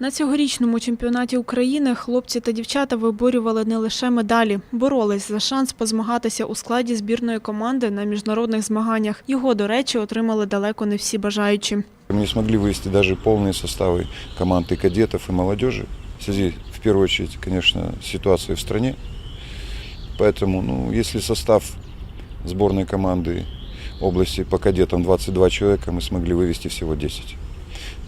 На цьогорічному чемпіонаті України хлопці та дівчата виборювали не лише медалі, боролись за шанс позмагатися у складі збірної команди на міжнародних змаганнях. Його, до речі, отримали далеко не всі бажаючі. Мы не смогли вывести даже полные составы команд и кадетов, и молодежи. В связи, в первую очередь, конечно, с ситуацией в стране. Поэтому, ну, если состав сборной команды области по кадетам 22 человека, мы смогли вывести всего 10.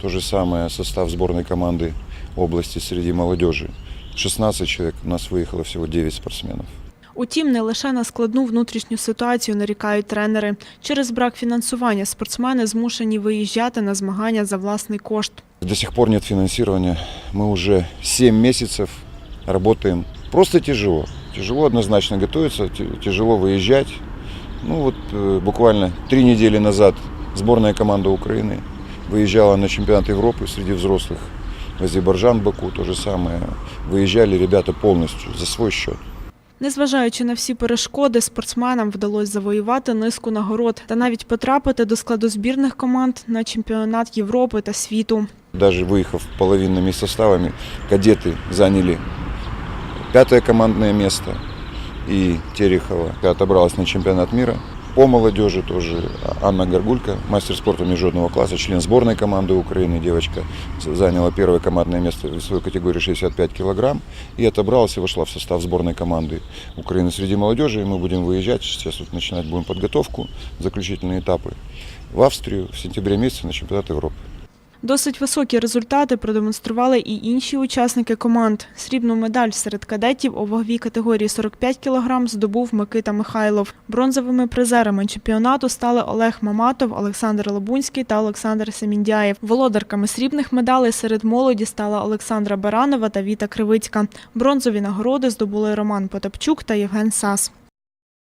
То же самое состав сборной команды области среди молодежи. 16 человек, у нас выехало всего 9 спортсменов. Утім, не лише на складну внутрішню ситуацію нарікають тренери. Через брак фінансування спортсмени змушені виїжджати на змагання за власний кошт. До сих пор нет финансирования. Мы уже 7 месяцев работаем. Просто тяжело. Тяжело однозначно готовиться, т- тяжело выезжать. Ну вот э, буквально три недели назад сборная команда Украины выезжала на чемпионат Европы среди взрослых в Азербайджан, Баку. То же самое. Выезжали ребята полностью за свой счет. Незважаючи на всі перешкоди, спортсменам вдалося завоювати низку нагород та навіть потрапити до складу збірних команд на чемпіонат Європи та світу. Даже выехав половинными составами, кадеты заняли пятое командное место. И Терехова отобралась на чемпионат мира. По молодежи тоже Анна Горгулька, мастер спорта международного класса, член сборной команды Украины. Девочка заняла первое командное место в весовой категории 65 килограмм. И отобралась и вошла в состав сборной команды Украины среди молодежи. И мы будем выезжать, сейчас вот начинать будем подготовку, заключительные этапы в Австрию в сентябре месяце на чемпионат Европы. Досить високі результати продемонстрували і інші учасники команд. Срібну медаль серед кадетів у ваговій категорії 45 кг здобув Микита Михайлов. Бронзовими призерами чемпіонату стали Олег Маматов, Олександр Лабунський та Олександр Семіндяєв. Володарками срібних медалей серед молоді стала Олександра Баранова та Віта Кривицька. Бронзові нагороди здобули Роман Потапчук та Євген Сас.